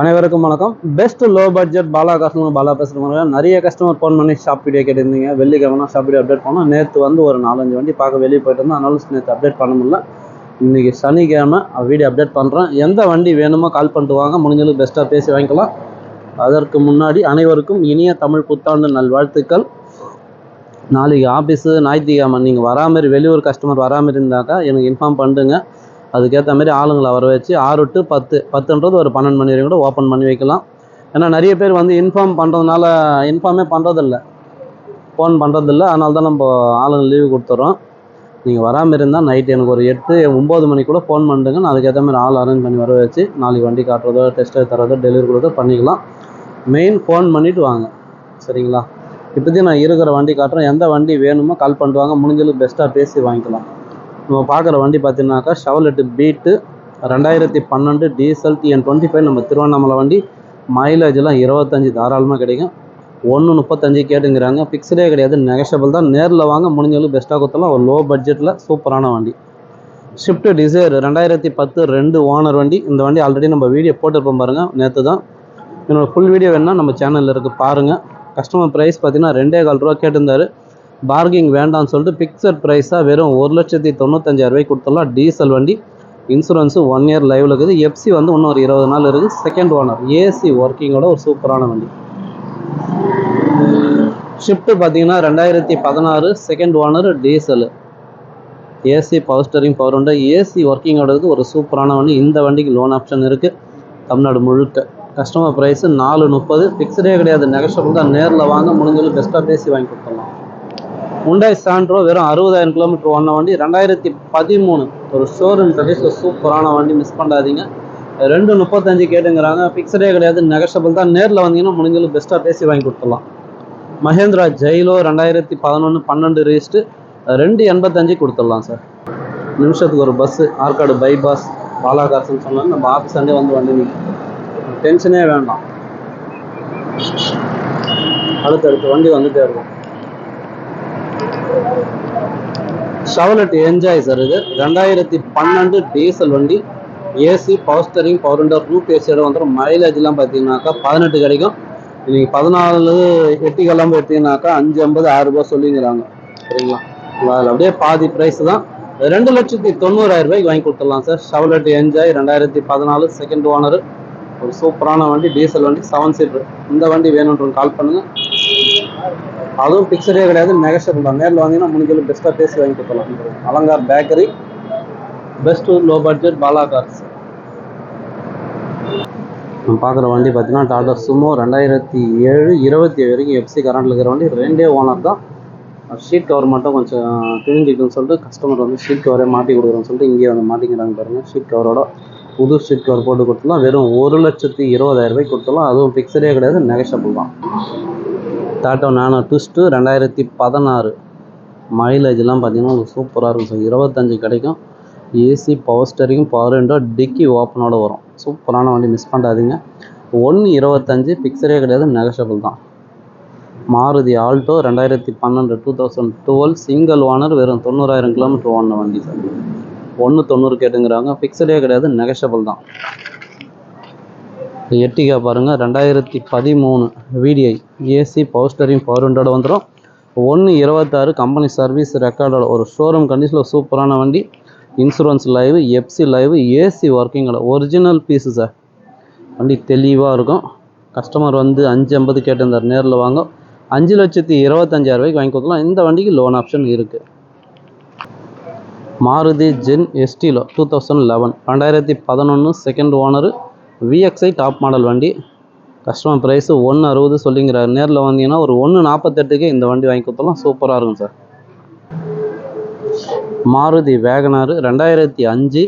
அனைவருக்கும் வணக்கம். Best low budget Bala customer Bala பேசுகிறவங்க நிறைய கஸ்டமர் ஃபோன் பண்ணி ஷாப் வீடியோ கேட்டிருந்தீங்க. வெள்ளிக்கிழமை ஷாப் வீடியோ அப்டேட் பண்ணோம். நேற்று வந்து ஒரு நாலஞ்சு வண்டி பார்க்க வெளியே போயிட்டு இருந்தோம் அதனால நேற்று அப்டேட் பண்ண முடியல. இன்றைக்கி சனிக்கிழமை வீடியோ அப்டேட் பண்ணுறேன் எந்த வண்டி வேணுமோ கால் பண்ணிட்டு வாங்க. முடிஞ்சளவுக்கு பெஸ்ட்டாக பேசி வாங்கிக்கலாம். அதற்கு முன்னாடி அனைவருக்கும் இனிய தமிழ் புத்தாண்டு நல்வாழ்த்துக்கள். நாளைக்கு ஆஃபீஸு ஞாயிற்றுக்கிழமை. நீங்கள் வரா மாதிரி வெளியூர் கஸ்டமர் வரா மாதிரி இருந்தாக்கா எனக்கு இன்ஃபார்ம் பண்ணுங்க அதுக்கேற்ற மாதிரி ஆளுங்களை வர வச்சு ஆறு டு பத்து பத்துன்றது ஒரு பன்னெண்டு மணி வரைக்கும் கூட ஓப்பன் பண்ணி வைக்கலாம். ஏன்னா நிறைய பேர் வந்து இன்ஃபார்ம் பண்ணுறதுனால இன்ஃபார்மே பண்ணுறதில்ல ஃபோன் பண்ணுறதில்ல அதனால தான் நம்ம ஆளுங்க லீவு கொடுத்துட்றோம் நீங்கள் வராமல் இருந்தால் நைட் எனக்கு ஒரு எட்டு ஒம்பது மணிக்கு கூட ஃபோன் பண்ணுங்க. நான் அதுக்கேற்ற மாதிரி ஆள் அரேஞ்ச் பண்ணி வர வச்சு நாளைக்கு வண்டி காட்டுறதோ டெஸ்ட் தரதோ டெலிவரி கொடுத்தோ பண்ணிக்கலாம். மெயின் ஃபோன் பண்ணிவிட்டு வாங்க. சரிங்களா? இப்போதையும் நான் இருக்கிற வண்டி காட்டுறேன். எந்த வண்டி வேணுமோ கால் பண்ணிட்டு வாங்க. முடிஞ்சளவுக்கு பெஸ்ட்டாக பேசி வாங்கிக்கலாம். நம்ம பார்க்குற வண்டி பார்த்தீங்கன்னாக்கா ஷவலெட்டு பீட்டு ரெண்டாயிரத்தி பன்னெண்டு டீசல் டிஎன் டுவெண்ட்டி ஃபைவ் நம்ம திருவண்ணாமலை வண்டி. மைலேஜெலாம் இருபத்தஞ்சி தாராளமாக கிடைக்கும். ஒன்று முப்பத்தஞ்சு கேட்டுங்கிறாங்க. ஃபிக்ஸ்டே கிடையாது. நெகஷபிள் தான். நேரில் வாங்க முடிஞ்சளவுக்கு பெஸ்ட்டாக கொடுத்தலாம் ஒரு லோ பட்ஜெட்டில் சூப்பரான வண்டி. ஷிஃப்ட் டிசைர் ரெண்டாயிரத்தி பத்து ரெண்டு ஓனர் வண்டி. இந்த வண்டி ஆல்ரெடி நம்ம வீடியோ போட்டிருப்போம் பாருங்கள் நேற்று தான். என்னோடய ஃபுல் வீடியோ வேணால் நம்ம சேனலில் இருக்குது பாருங்கள் கஸ்டமர் ப்ரைஸ் பார்த்தீங்கன்னா ரெண்டே கால் ரூபா கேட்டிருந்தாரு. பார்கிங் வேண்டாம்னு சொல்லிட்டு பிக்சட் ப்ரைஸாக வெறும் ஒரு லட்சத்தி தொண்ணூத்தஞ்சாயிரம் ரூபாய்க்கு கொடுத்துடலாம். டீசல் வண்டி இன்சூரன்ஸு ஒன் இயர் லைவில் இருக்குது. எஃப்சி வந்து இன்னும் ஒரு இருபது நாள் இருக்குது. செகண்ட் ஓனர் ஏசி ஒர்க்கிங்கோட ஒரு சூப்பரான வண்டி. ஷிஃப்ட்டு பார்த்தீங்கன்னா ரெண்டாயிரத்தி பதினாறு second owner diesel AC power steering power உண்டு. ஏசி ஒர்க்கிங்கோட ஒரு சூப்பரான வண்டி. இந்த வண்டிக்கு லோன் ஆப்ஷன் இருக்குது தமிழ்நாடு முழுக்க. கஸ்டமர் ப்ரைஸு நாலு முப்பது ஃபிக்ஸ்டே கிடையாது. நெகஷபிள் தான். நேரில் வாங்க முடிஞ்சது பெஸ்ட்டாக பேசி வாங்கி கொடுத்துடலாம். முண்டாய் சாண்ட்ரோ வெறும் அறுபதாயிரம் கிலோமீட்டர் ஓன வண்டி. ரெண்டாயிரத்தி பதிமூணு ஒரு ஷோரூம் கண்டிஷன் சூப்பரான வண்டி மிஸ் பண்ணாதீங்க. ரெண்டு முப்பத்தஞ்சு கேட்டுங்கிறாங்க. ஃபிக்ஸடே கிடையாது நெகஷபிள் தான். நேரில் வந்தீங்கன்னா முடிஞ்சளவு பெஸ்ட்டாக பேசி வாங்கி கொடுத்துடலாம். மஹேந்திரா ஜெயிலோ ரெண்டாயிரத்தி பதினொன்று பன்னெண்டு ரீஸ்ட்டு ரெண்டு எண்பத்தஞ்சு கொடுத்துடலாம் சார் நிமிஷத்துக்கு ஒரு பஸ்ஸு ஆற்காடு பைபாஸ் பாலாகாசன் சொன்னாலும் நம்ம ஆஃபீஸ் அண்டே வந்து வண்டி நிற்கும் டென்ஷனே வேண்டாம். அடுத்தடுத்த வண்டி வந்துட்டே இருக்கும். ஷவலட் என்ஜாய் சார் இது ரெண்டாயிரத்தி பன்னெண்டு டீசல் வண்டி AC power steering power window root ஏசியோட வந்துடும் மைலேஜ்லாம் பார்த்தீங்கன்னாக்கா பதினெட்டு கிடைக்கும் நீங்கள் பதினாலு எட்டு கிளம்பு எடுத்தீங்கன்னாக்கா அஞ்சு ஐம்பது ஆறு ரூபாய் சொல்லிங்கிறாங்க சரிங்களா அதில் அப்படியே பாதி ப்ரைஸ் தான் ரெண்டு லட்சத்தி தொண்ணூறாயிரம் ரூபாய்க்கு வாங்கி கொடுத்துடலாம் சார் ஷவலட் என்ஜாய் ரெண்டாயிரத்தி பதினாலு செகண்ட் ஓனர் ஒரு சூப்பரான வண்டி டீசல் வண்டி செவன் சீட்டர் இந்த வண்டி வேணுன்றவங்க கால் பண்ணுங்கள் அதுவும் பிக்சரே கிடையாது நெகஷபிள் தான். நேரில் வாங்கினா முடிஞ்சளவு பெஸ்ட்டாக பேசி வாங்கி கொடுக்கலாம். Alankar bakery best low budget Bala cars நம்ம பார்க்குற வண்டி பார்த்தீங்கன்னா டாடா சுமோ ரெண்டாயிரத்தி ஏழு இருபத்தி ஏழு வரைக்கும் எஃப்சி கரண்டில் இருக்கிற வண்டி. ரெண்டே ஓனர் தான். ஷீட் கவர் மட்டும் கொஞ்சம் கிழிஞ்சிக்குன்னு சொல்லிட்டு கஸ்டமர் வந்து ஷீட் கவரே மாட்டி கொடுக்குறோன்னு சொல்லிட்டு இங்கேயே வந்து மாட்டிக்கிறாங்க பாருங்கள் ஷீட் கவரோட புது ஷீட் கவர் போட்டு கொடுத்துலாம் வெறும் ஒரு லட்சத்தி இருபதாயிரம் ரூபாய்க்கு கொடுத்துலாம் அதுவும் ஃபிக்ஸடே கிடையாது நெகஷபிள் தான். டாட்டோ நானோ ட்விஸ்ட்டு ரெண்டாயிரத்தி பதினாறு. மைலேஜ்லாம் பார்த்தீங்கன்னா உங்களுக்கு சூப்பராக இருக்கும் சார். இருபத்தஞ்சு கிடைக்கும். AC power steering power window டிக்கி ஓப்பனோட வரும். சூப்பரான வண்டி மிஸ் பண்ணாதீங்க. ஒன்று இருபத்தஞ்சு பிக்சரே கிடையாது நெகஷபிள் தான். மாருதி ஆல்டோ ரெண்டாயிரத்தி பன்னெண்டு two thousand twelve single owner வெறும் தொண்ணூறாயிரம் கிலோமீட்டர் ஓடின வண்டி சார். ஒன்று தொண்ணூறு கேட்டுங்கிறாங்க. ஃபிக்ஸடே கிடையாது நெகஷபிள் தான். எட்டிகா பாருங்கள் ரெண்டாயிரத்தி பதிமூணு VDI AC power steering power விண்டோட வந்துடும் ஒன்று இருபத்தாறு கம்பெனி சர்வீஸ் ரெக்கார்டோட ஒரு ஷோரூம் கண்டிஷனில் சூப்பரான வண்டி. Insurance live FC live AC ஒர்க்கிங்கோட original piece sir வண்டி தெளிவாக இருக்கும். கஸ்டமர் வந்து அஞ்சு ஐம்பது கேட்டிருந்தார் நேரில் வாங்க. அஞ்சு லட்சத்தி இருபத்தஞ்சாயிரம் ரூபாய்க்கு வாங்கி கொடுக்கலாம். இந்த வண்டிக்கு லோன் ஆப்ஷன் இருக்குது Maruti Zen Estilo two thousand eleven ரெண்டாயிரத்தி பதினொன்று second owner VXI top model வண்டி. கஸ்டமர் ப்ரைஸு ஒன்று அறுபது சொல்லிங்கிறார். நேரில் வந்தீங்கன்னா ஒரு ஒன்று நாற்பத்தெட்டுக்கு இந்த வண்டி வாங்கி கொடுத்தலாம் சூப்பராக இருக்கும் சார். மாருதி வேகனாரு ரெண்டாயிரத்தி அஞ்சு.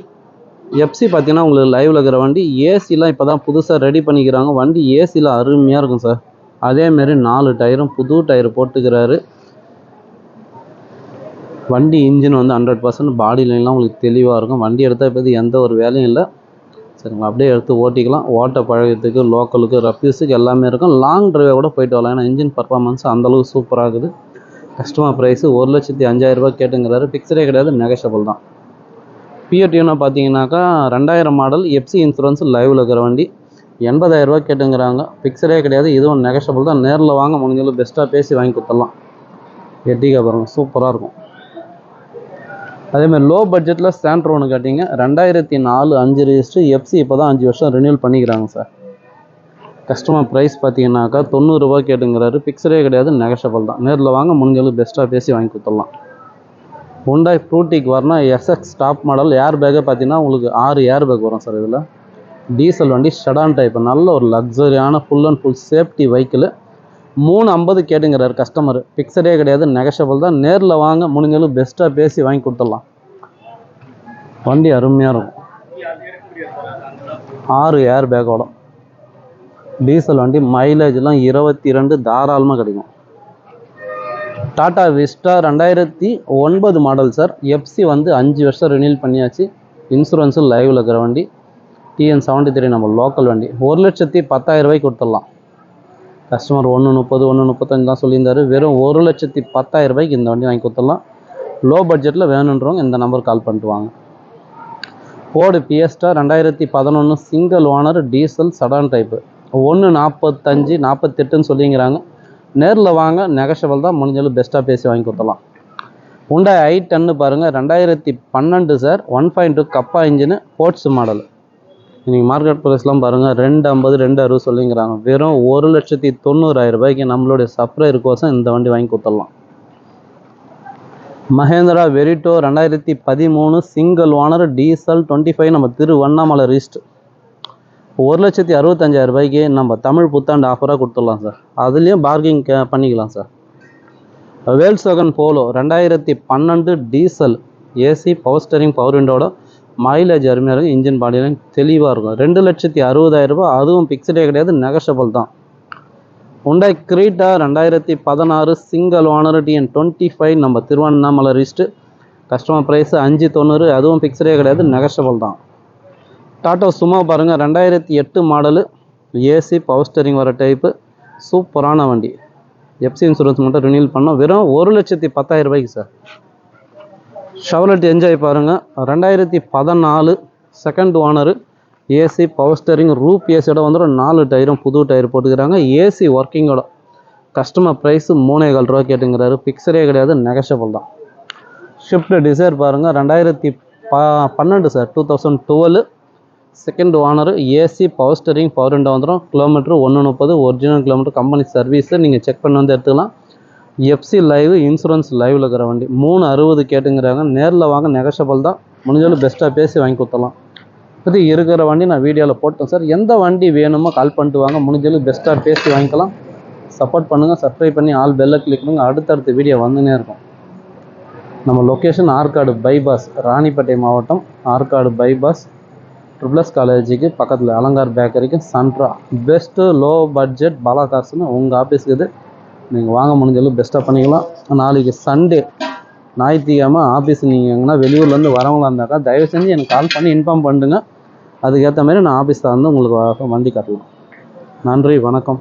எஃப்சி பார்த்தீங்கன்னா உங்களுக்கு லைவில் இருக்கிற வண்டி. ஏசிலாம் இப்போ தான் புதுசாக ரெடி பண்ணிக்கிறாங்க. வண்டி ஏசியில் அருமையாக இருக்கும் சார். அதேமாரி நாலு டயரும் புது டயர் போட்டுக்கிறாரு. வண்டி இன்ஜின் வந்து ஹண்ட்ரட் பர்சன்ட் பாடி லைன்லாம் உங்களுக்கு தெளிவாக இருக்கும். வண்டி எடுத்தால் இப்போ எந்த ஒரு வேலையும் இல்லை. சரிங்களா அப்படியே எடுத்து ஓட்டிக்கலாம். ஓட்ட பழகத்துக்கு லோக்கலுக்கு ரஃப்யூஸுக்கு எல்லாமே இருக்கும். லாங் டிரைவாக கூட போயிட்டு வரலாம். ஏன்னா இன்ஜின் பர்ஃபார்மன்ஸ் அந்தளவுக்கு சூப்பராக இருக்குது. கஸ்டமர் ப்ரைஸு ஒரு லட்சத்தி அஞ்சாயிரரூபா கேட்டுங்கிறாரு. ஃபிக்ஸடே கிடையாது நெகஷபிள் தான். பிஎட்டியூனா பார்த்தீங்கன்னாக்கா ரெண்டாயிரம் மாடல் எஃப்சி இன்சூரன்ஸ் லைவில் இருக்கிற வண்டி. எண்பதாயிரரூபா கேட்டுங்கிறாங்க. ஃபிக்ஸடே கிடையாது இதுவும் நெகஷபிள் தான். நேரில் வாங்க முடிஞ்சளவு பெஸ்ட்டாக பேசி வாங்கி கொடுத்துடலாம். எட்டிக்கா பாருங்க சூப்பராக இருக்கும். அதேமாதிரி லோ பட்ஜெட்டில் ஸ்டாண்ட்ரு ஒன்று கேட்டிங்க. ரெண்டாயிரத்தி நாலு அஞ்சு ரிஜிஸ்ட்ரு எஃப்சி இப்போ தான் அஞ்சு வருஷம் ரினியூல் பண்ணிக்கிறாங்க சார் கஸ்டமர் ப்ரைஸ் பார்த்தீங்கன்னாக்கா தொண்ணூறுரூவா கேட்டுங்கிறாரு. பிக்சரே கிடையாது நெகஷபிள் தான். நேரில் வாங்க முடிஞ்சாலும் பெஸ்ட்டாக பேசி வாங்கி கொடுத்துடலாம். ஹுண்டாய் ஃப்ரூட்டிக் வரணும் எஸ்எக்ஸ் டாப் மாடல் ஏர் பேக்கே பார்த்தீங்கன்னா உங்களுக்கு ஆறு ஏர் பேக் வரும் சார் இதில். டீசல் வண்டி ஷடான் டைப் நல்ல ஒரு லக்ஸரியான full and full safety vehicle மூணு ஐம்பது கேட்டுங்கிறார் கஸ்டமர் பிக்சடே கிடையாது நெகஷபிள் தான். நேரில் வாங்க முடிஞ்சளவு பெஸ்ட்டாக பேசி வாங்கி கொடுத்துடலாம். வண்டி அருமையாக இருக்கும். ஆறு ஏர் பேக்கோட டீசல் வண்டி மைலேஜ்லாம் இருபத்தி ரெண்டு தாராளமாக கிடைக்கும். டாடா விஸ்டா ரெண்டாயிரத்தி ஒன்பது மாடல் சார் எஃப்சி வந்து அஞ்சு வருஷம் ரினியூல் பண்ணியாச்சு. இன்சூரன்ஸும் லைவில் இருக்கிற வண்டி. டிஎன் செவன்ட்டி த்ரீ நம்ம லோக்கல் வண்டி. ஒரு லட்சத்தி பத்தாயிரம் ரூபாய்க்கு கொடுத்துடலாம். கஸ்டமர் ஒன்று முப்பது ஒன்று முப்பத்தஞ்சு தான் சொல்லியிருந்தாரு. வெறும் ஒரு லட்சத்தி பத்தாயிரம் ரூபாய்க்கு இந்த வண்டி வாங்கி கொடுத்துடலாம். லோ பட்ஜெட்டில் வேணுன்றவங்க இந்த நம்பர் கால் பண்ணிட்டு வாங்க. ஃபோர்டு பிஎஸ்டா ரெண்டாயிரத்தி பதினொன்று single owner diesel sedan type ஒன்று நாற்பத்தஞ்சு நாற்பத்தெட்டுன்னு சொல்லிங்கிறாங்க. நேரில் வாங்க நெகஷபிள் தான். முடிஞ்சளவு பெஸ்ட்டாக பேசி வாங்கி கொடுத்தலாம் உண்டா ஐ டென்னு பாருங்கள் ரெண்டாயிரத்தி பன்னெண்டு sir. One point two Kappa engine sports model இன்றைக்கி மார்க்கெட் ப்ரைஸ்லாம் பாருங்கள் ரெண்டு ஐம்பது ரெண்டு அறுபது சொல்லிங்கிறாங்க. வெறும் ஒரு லட்சத்தி தொண்ணூறாயிரம் ரூபாய்க்கு நம்மளுடைய சப்ளையர் கோசம் இந்த வண்டி வாங்கி கொடுத்துடலாம். மஹேந்திரா வெரிட்டோ ரெண்டாயிரத்தி பதிமூணு single owner diesel twenty five நம்ம திருவண்ணாமலை ரிஸ்ட் ஒரு லட்சத்தி அறுபத்தஞ்சாயிரம் ரூபாய்க்கு நம்ம தமிழ் புத்தாண்டு ஆஃபராக கொடுத்துடலாம் சார் அதுலேயும் பார்கிங் பண்ணிக்கலாம் சார் வேல்சோகன் போலோ ரெண்டாயிரத்தி பன்னெண்டு diesel AC power steering power விண்டோட mileage அருமையாக இருக்கும். இன்ஜின் பாடியெல்லாம் தெளிவாக இருக்கும். ரெண்டு லட்சத்தி அறுபதாயிரம் ரூபாய். அதுவும் பிக்சடே கிடையாது நெகஷபிள் தான். உண்டாய் கிரீட்டா ரெண்டாயிரத்தி பதினாறு single owner TN twenty five நம்ம திருவண்ணாமலை ரிஸ்ட்டு கஸ்டமர் ப்ரைஸ் அஞ்சு தொண்ணூறு அதுவும் பிக்சடே கிடையாது நெகஷபிள் தான். டாட்டா சும்மா பாருங்கள் ரெண்டாயிரத்தி எட்டு மாடலு ஏசி பவர் ஸ்டரிங் வர டைப்பு சூப்பரான வண்டி. எஃப்சி இன்சூரன்ஸ் மட்டும் ரினியூல் பண்ணோம். வெறும் ஒரு லட்சத்தி பத்தாயிரம் ரூபாய்க்கு சார் ஷவலட் என்ஜாய் பாருங்கள் ரெண்டாயிரத்தி பதினாலு second owner AC power steering roof ஏசியோட வந்துடும் நாலு டயரும் புது டயர் போட்டுக்கிறாங்க. ஏசி ஒர்க்கிங்கோட கஸ்டமர் ப்ரைஸு மூணே கால் ரூபா கேட்டுங்கிறாரு. பிக்சரே கிடையாது நெகஷபிள் தான். ஷிஃப்ட் டிசைர் பாருங்கள் ரெண்டாயிரத்தி ப பன்னெண்டு sir two thousand twelve second owner AC power steering power window வந்துடும் கிலோமீட்டர் ஒன்று முப்பது ஒரிஜினல் கிலோமீட்டர் கம்பெனி சர்வீஸு நீங்கள் செக் பண்ணி வந்து எடுத்துக்கலாம். எஃப்சி லைவ் இன்சூரன்ஸ் லைவில் இருக்கிற வண்டி. மூணு அறுபது கேட்டுங்கிறாங்க. நேரில் வாங்க நெகஷபிள் தான். முடிஞ்சாலும் பெஸ்ட்டாக பேசி வாங்கி கொடுத்தலாம் இப்போதைக்கு இருக்கிற வண்டி நான் வீடியோவில் போட்டேன் சார் எந்த வண்டி வேணுமோ கால் பண்ணிட்டு வாங்க. முடிஞ்சாலும் பெஸ்ட்டாக பேசி வாங்கிக்கலாம். சப்போர்ட் பண்ணுங்கள் சப்ஸ்கிரைப் பண்ணி ஆல் பெல்லை கிளிக் பண்ணுங்கள் அடுத்தடுத்த வீடியோ வந்துனே இருக்கும். நம்ம லொக்கேஷன் ஆற்காடு பைபாஸ் ராணிப்பேட்டை மாவட்டம் ஆற்காடு பைபாஸ் ட்ரிபிள்எஸ் காலேஜுக்கு பக்கத்தில் அலங்கார் பேக்கரிக்கு சன்ட்ரா பெஸ்ட்டு லோ பட்ஜெட் பாலா கார்ஸ்னு உங்கள் ஆஃபீஸுக்கு இது. நீங்கள் வாங்க முடிஞ்சளவு பெஸ்ட்டாக பண்ணிக்கலாம். நாளைக்கு சண்டே ஞாயிற்றுக்கிழமை ஆஃபீஸ் நீங்கள் எங்கன்னா வெளியூர்லேருந்து வரவங்களா இருந்தாக்கா தயவு செஞ்சு எனக்கு கால் பண்ணி இன்ஃபார்ம் பண்ணுங்க அதுக்கேற்ற மாதிரி நான் ஆஃபீஸில் வந்து உங்களுக்கு வண்டி காட்டலாம். நன்றி வணக்கம்.